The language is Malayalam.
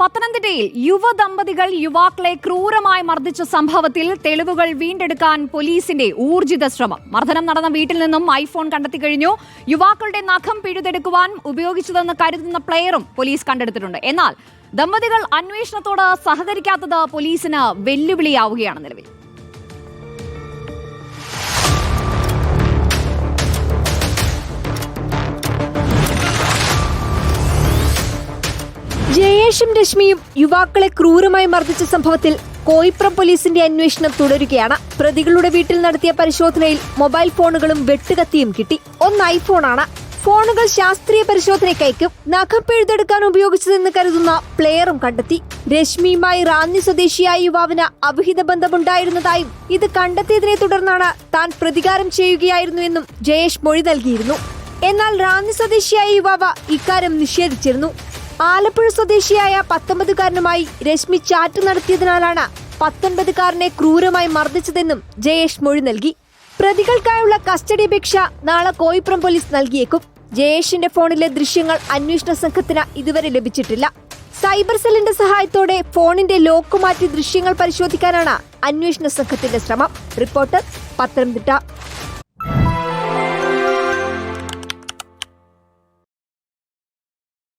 പത്തനംതിട്ടയിൽ യുവദമ്പതികൾ യുവാക്കളെ ക്രൂരമായി മർദ്ദിച്ച സംഭവത്തിൽ തെളിവുകൾ വീണ്ടെടുക്കാൻ പോലീസിന്റെ ഊർജിത ശ്രമം. മർദ്ദനം നടന്ന വീട്ടിൽ നിന്നും ഐഫോൺ കണ്ടെത്തി കഴിഞ്ഞു. യുവാക്കളുടെ നഖം പിഴുതെടുക്കുവാൻ ഉപയോഗിച്ചതെന്ന് കരുതുന്ന പ്ലെയറും പോലീസ് കണ്ടെടുത്തിട്ടുണ്ട്. എന്നാൽ ദമ്പതികൾ അന്വേഷണത്തോട് സഹകരിക്കാത്തത് പോലീസിന് വെല്ലുവിളിയാവുകയാണ് നിലവിൽ. ജയേഷും രശ്മിയും യുവാക്കളെ ക്രൂരമായി മർദ്ദിച്ച സംഭവത്തിൽ കോയിപ്രം പോലീസിന്റെ അന്വേഷണം തുടരുകയാണ്. പ്രതികളുടെ വീട്ടിൽ നടത്തിയ പരിശോധനയിൽ മൊബൈൽ ഫോണുകളും വെട്ടുകത്തിയും കിട്ടി. ഒന്ന് ഐഫോണാണ്. ഫോണുകൾ ശാസ്ത്രീയ പരിശോധനയ്ക്കയക്കും നഖം പിഴുതെടുക്കാൻ ഉപയോഗിച്ചതെന്ന് കരുതുന്ന പ്ലെയറും കണ്ടെത്തി. രശ്മിയുമായി റാന്നി സ്വദേശിയായ യുവാവിന് അവിഹിത ബന്ധമുണ്ടായിരുന്നതായും ഇത് കണ്ടെത്തിയതിനെ തുടർന്നാണ് താൻ പ്രതികാരം ചെയ്യുകയായിരുന്നുവെന്നും ജയേഷ് മൊഴി നൽകിയിരുന്നു. എന്നാൽ റാന്നി സ്വദേശിയായ യുവാവ് ഇക്കാര്യം നിഷേധിച്ചിരുന്നു. ആലപ്പുഴ സ്വദേശിയായ പത്തൊമ്പതുകാരനുമായി രശ്മി ചാറ്റ് നടത്തിയതിനാലാണ് പത്തൊൻപതുകാരനെ ക്രൂരമായി മർദ്ദിച്ചതെന്നും ജയേഷ് മൊഴി നൽകി. പ്രതികൾക്കായുള്ള കസ്റ്റഡി അപേക്ഷ നാളെ കോയിപ്പുറം പോലീസ് നൽകിയേക്കും. ജയേഷിന്റെ ഫോണിലെ ദൃശ്യങ്ങൾ അന്വേഷണ സംഘത്തിന് ഇതുവരെ ലഭിച്ചിട്ടില്ല. സൈബർ സെല്ലിന്റെ സഹായത്തോടെ ഫോണിന്റെ ലോക്ക് മാറ്റി ദൃശ്യങ്ങൾ പരിശോധിക്കാനാണ് അന്വേഷണ സംഘത്തിന്റെ ശ്രമം. റിപ്പോർട്ടർ പത്തനംതിട്ട.